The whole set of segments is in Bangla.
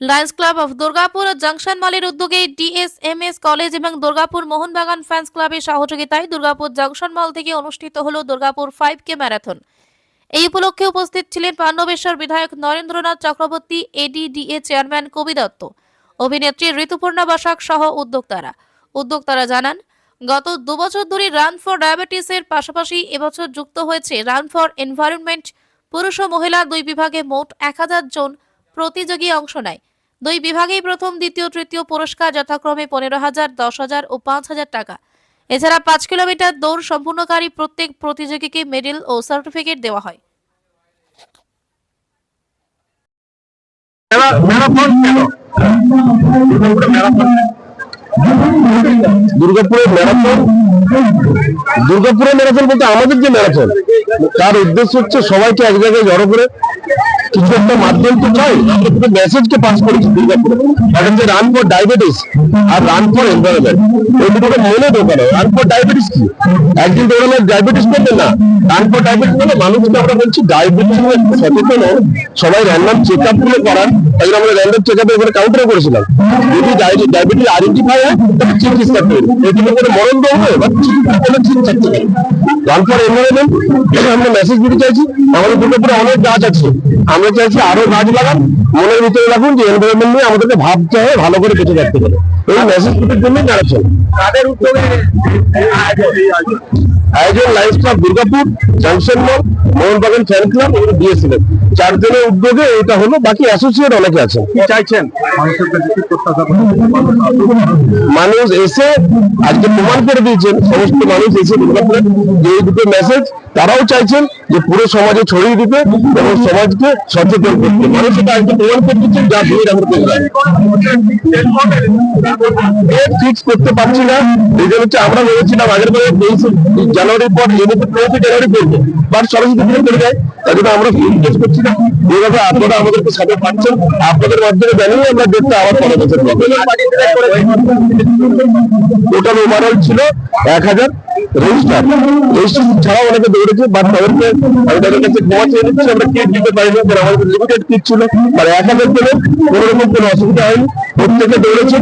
Lions club of Durgapur junction মলের উদ্যোগে ডিএসএমএস কলেজ এবং দুর্গাপুর মোহনবাগান ফ্যান্স ক্লাবের সহযোগিতায় দুর্গাপুর জাংশন মল থেকে অনুষ্ঠিত হল দুর্গাপুর ফাইভ কে ম্যারাথন এই উপলক্ষে উপস্থিত ছিলেন পাণ্ডবেশ্বর বিধায়ক নরেন্দ্রনাথ চক্রবর্তী এডিডিএ চেয়ারম্যান কবি দত্ত। অভিনেত্রী ঋতুপর্ণা বসাক সহ উদ্যোক্তারা। উদ্যোক্তারা জানান, গত দুবছর ধরে রান ফর ডায়াবেটিসের পাশাপাশি এবছর যুক্ত হয়েছে রান ফর এনভায়রনমেন্ট পুরুষ ও মহিলা দুই বিভাগে মোট এক হাজার জন প্রতিযোগী অংশ নেয়। দুই বিভাগেই প্রথম, দ্বিতীয়, তৃতীয় পুরস্কার যথাক্রমে পনেরো হাজার, দশ হাজার ও পাঁচ হাজার টাকা। এছাড়া পাঁচ কিলোমিটার দৌড় সম্পূর্ণকারী প্রত্যেক প্রতিযোগীকে মেডেল ও সার্টিফিকেট দেওয়া হয়। দুর্গাপুরে ম্যারাথন ম্যারাথন বলতে আমাদের যে ম্যারাথন, তার উদ্দেশ্য হচ্ছে সবাইকে এক জায়গায় জড়ো করে কিছু একটা মাধ্যম তো চাই। মেসেজকে পাস যে রান ফর ডায়াবেটিস আর রান ফর এনভায়রনমেন্ট ওই মনে রান ফর ডায়াবেটিস কি? একদিন দৌড়ালে ডায়াবেটিস করবে না। রান ফর ডায়াবেটিস মানে মানুষকে আমরা বলছি ডায়াবেটিস সচেতন সবাই র্যান্ডাম চেক আপগুলো করান। আমরা র্যান্ডাম করেছিলাম। যদি ডায়াবেটিস আইডেন্টিফাই হয়, তাহলে চিকিৎসা মরণ বা চিকিৎসা আমরা মেসেজ দিতে চাইছি। আমাদের দুর্গাপুরে অনেক গাছ আছে। আমরা চাইছি আরও গাছ লাগান। মনের ভিতরে রাখুন যে এনভায়রনমেন্ট নিয়ে আমাদেরকে ভাবতে হবে ভালো করে বেঁচে থাকতে পারে। এই মেসেজ দুটোর জন্যই দাঁড়াচ্ছে তাদের উদ্যোগে আয়োজন Lions club Durgapur junction mall Mohun Bagan fan club এবং ডিএসএল চারজনের উদ্যোগে এটা হলো বাকি অ্যাসোসিয়েট অনেকে আছে কি চাইছেন? মানুষ এসে আজকে প্রমাণ করে দিয়েছেন সমস্ত মানুষ এসে দুর্গাপুরে যে এই দুটো মেসেজ তারাও চাইছেন যে পুরো সমাজে ছড়িয়ে দিতে এবং সমাজকে সচেতন করতে। মানুষ এটা আজকে প্রমাণ করে দিচ্ছেন যা ভিড় আমরা ডেট ফিক্স করতে পারছি না। রিজন হচ্ছে আমরা ভেবেছিলাম আগের বারে জানুয়ারির পর বাট যায় আমরা করছি না। এইভাবে আপনারা আমাদেরকে সাথে পাচ্ছেন। আপনাদের মাধ্যমে জানিয়ে আমরা ডেটটা আবার টোটাল ওভারঅল ছিল এক হাজার আমরা দিতে পারিনি আমাদের লিমিটেড কিট ছিল। মানে এক হাজার পেলে কোনো রকম কোনো অসুবিধা হয়নি। প্রত্যেকে দৌড়েছে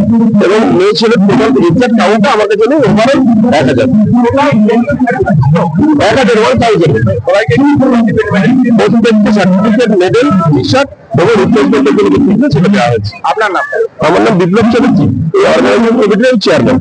এবং মেয়ে ছেলে টোটাল এক্সাক্ট কাউন্টটা আমার কাছে নেই ওভারঅল এক হাজার। এক হাজার ওয়ান থাউজেন্ড প্রত্যেককে সার্টিফিকেট মেডেল টি শার্ট এবং রিপ্লেসমেন্টের সেটা দেওয়া হয়েছে। আপনার নাম? আমার নাম বিপ্লব চ্যাটার্জি এই অর্গানাইজেশন কমিটির চেয়ারম্যান